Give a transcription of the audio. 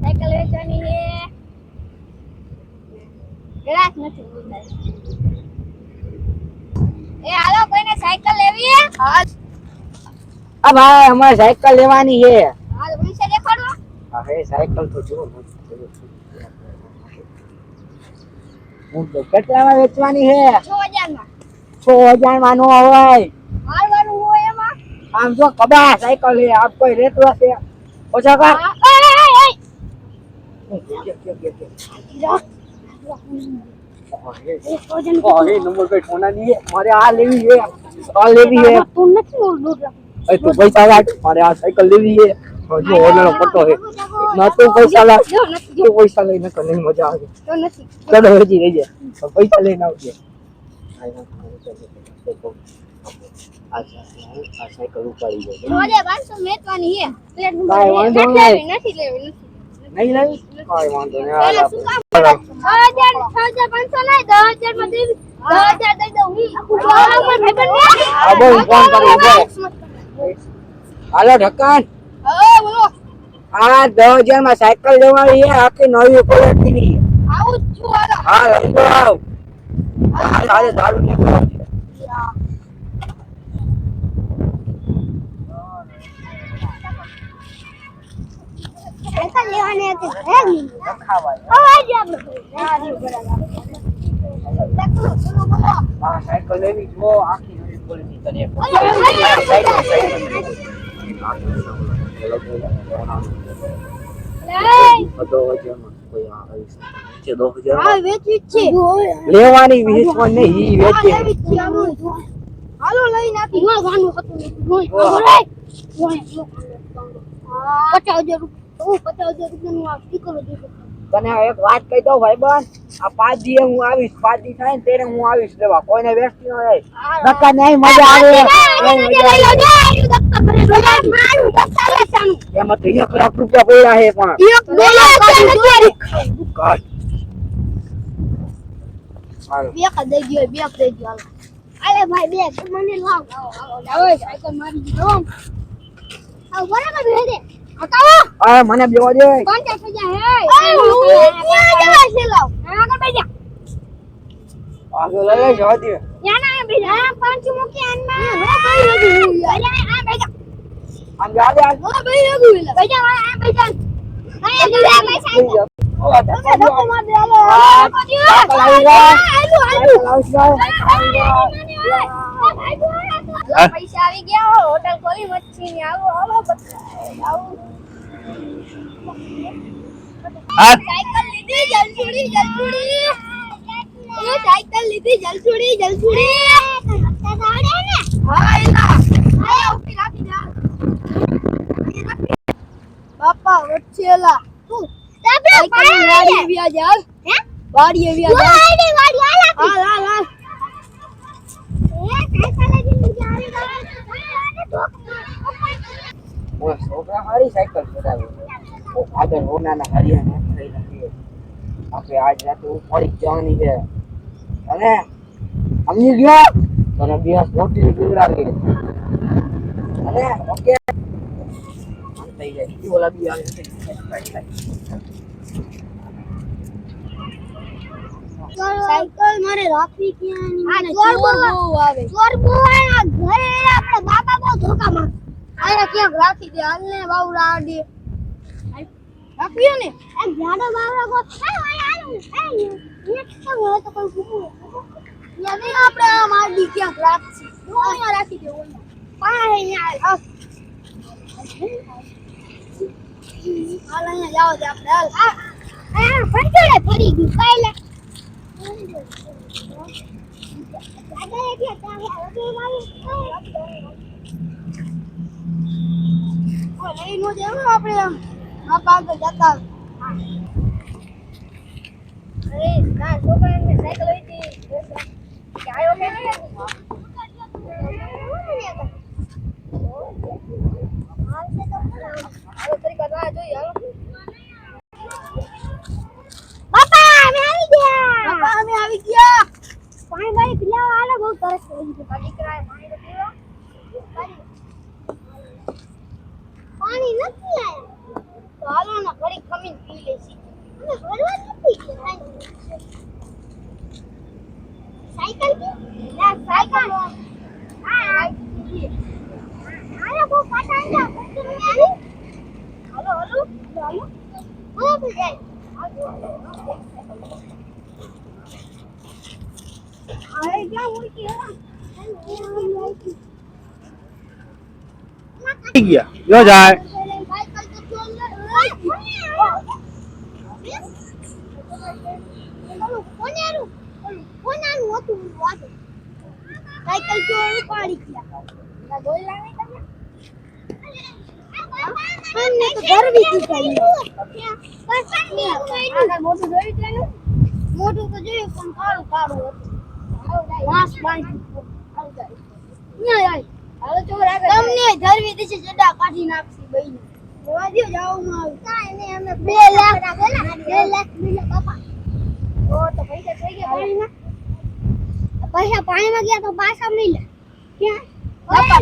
Cycle વેચવાની છે. ગ્રાહક નથી એ હાલો કોઈને સાયકલ લેવી છે? હા. આ ભાઈ અમારે સાયકલ લેવાની છે. હાલ પૈસા દેખાડો હવે સાયકલ તો જો કેટલામાં વેચવાની છે? છ હજારમાં. છ હજારમાં નો હોય. મારવાનું હોય એમાં. આમ જો કબા સાયકલ છે આપ કોઈ રેતો હશે ઓછા એ, અરે નંબર કઈ ફોના દીએ મારે આ લેવી છે આ લેવી છે તું નથી ઓળખું એ તું પૈસા લાગ મારે આ સાયકલ લેવી છે જો ઓનલાઈન ફોટો છે ના તું પૈસા લાગ જો નથી જો તું પૈસા લઈને કર નહીં મજા આવે તો નથી ચલો હજી રહી જાય તો પૈસા લઈને આવજે આ સાયકલ ઉપાડી જાય છ હજાર પાંચસો વેચવાની છે પ્લેટ નંબર કાંઈ એક. વાંધો નથી નહીં. લેવી, નથી લેવી નથી નહીં લેવી કાંઈ વાંધો નહીં હાલ દસ હજાર. હાલો ઢક્કન. આ દસમાં સાયકલ લેવાની છે આખી નવી ક્વોલિટી ની હાલો. આવ. હાલ હાલ દારૂ લેવાની હતી. હે ખાવાય આપણે. આ સાયકલ લેવી જો આખી નવી તને. લેવાની વેચવાની નહીં વેચી. હાલો હતું. પચાસ હજાર રૂપિયા. હું પચાસ હજાર રૂપિયાનું આ સ્ટીકર જ તને એક વાત કહી દઉં ભાઈ બસ. આ પાંચ દી હું આવીશ પાંચ દી થાય ને તેને હું આવીશ લેવા. કોઈને વેસ્ટી ન રહે ધક્કા નહીં મજા આવે. એમાં તો એક લાખ રૂપિયા પડ્યા છે પણ. કાઢ. ગયો અરે ભાઈ બે. મને લાવ. લાવો સાયકલ મારી ગયો આવો બરાબર હટાવો આ મને બેવા દે પંચાસ હજાર હે ક્યાં જવા છે લાવ આગળ બેજા આગળ લઈ જવા દે યાના બેજા પાંચ મૂકી આનમાં હે ભાઈ લગી આ બેજા આમ જા દે. હો ભાઈ લગી બેજા આ બેજા આ પૈસા ઓ, ધક્કા દો. ધક્કો માર દે હાલો આ, સાયકલ આવી ગઈ. આલુ આલુ સાયકલ આવશે. પૈસા આવી ગયા હોટલ ખોલી મચ્છી ની આવો આવો આવો આ સાયકલ લીધી જલસુડી જલસુડી એ સાયકલ લીધી જલસુડી જલસુડી હા એલા આયા ઊભી રાખી જા બાપા વચ્ચેલા તું સાયકલ વાડી વ્યા જા હે વાડી વ્યા જા વાડી વાડી હાલ હાલ હાલ હાલ એ સાયકલ લીધી જા ઓ, છોકરા હારી સાયકલ ચલાવે. આગળ હોનાના હરિયાણા થઈ નથી. આપણે આજ રાતે ઉપાડી જવાની છે. અને સમજી ગયો? તને દિવસ મોટી પીવડાવી અને ઓકે. થઈ જાય. ઓલા બી આવે. સાયકલ મારે રાખવી ક્યાં મને બહુ આવે. ચોર બહુ ઘરે આપણે બાપા બહુ ધોકા માં આયા ક્યાંક રાખી દે હાલ ને બાઉ રાડે રાખવી ને. એમ જાડો બાવરા ગો ઓય આલું એ નેક્સ્ટ તો હોય તો કોઈ ભૂખું યાને આપણે આ માડી ક્યાંક રાખી અહીંયા રાખી દે ઓય પા હે યાર હાલ. અહીંયા જાવ દે આપણે હાલ. આ ફરી ગયું કાલે આપણે આ પાગલ જતા અરે ના છોકરાને સાયકલ હોય હતી આવ્યો હાલશે તો ખરા. હાલો તરીકા રાહ જોઈએ હાલો બાપા અમે આવી ગયા બાપા અમે આવી ગયા પાણી બારી પીલાવા આલે બહુ તરસ લાગી છે તારી દીકરાએ પાણી નથી આવ્યા તો હાલો ને ઘડીક ખમીને પી લેશી મને હરવા નથી ના આ આ બહુ પાટા અરે હા થઈ ગયા જો જાય મોટું તો જોયું પણ કાળું કાળું હતું. તમને ધરવી માં લાખ 2 લાખ પૈસા થઈ ગયા પાણીમાં પૈસા પાણીમાં ગયા તો પાછા મિલે ક્યાં? બાપા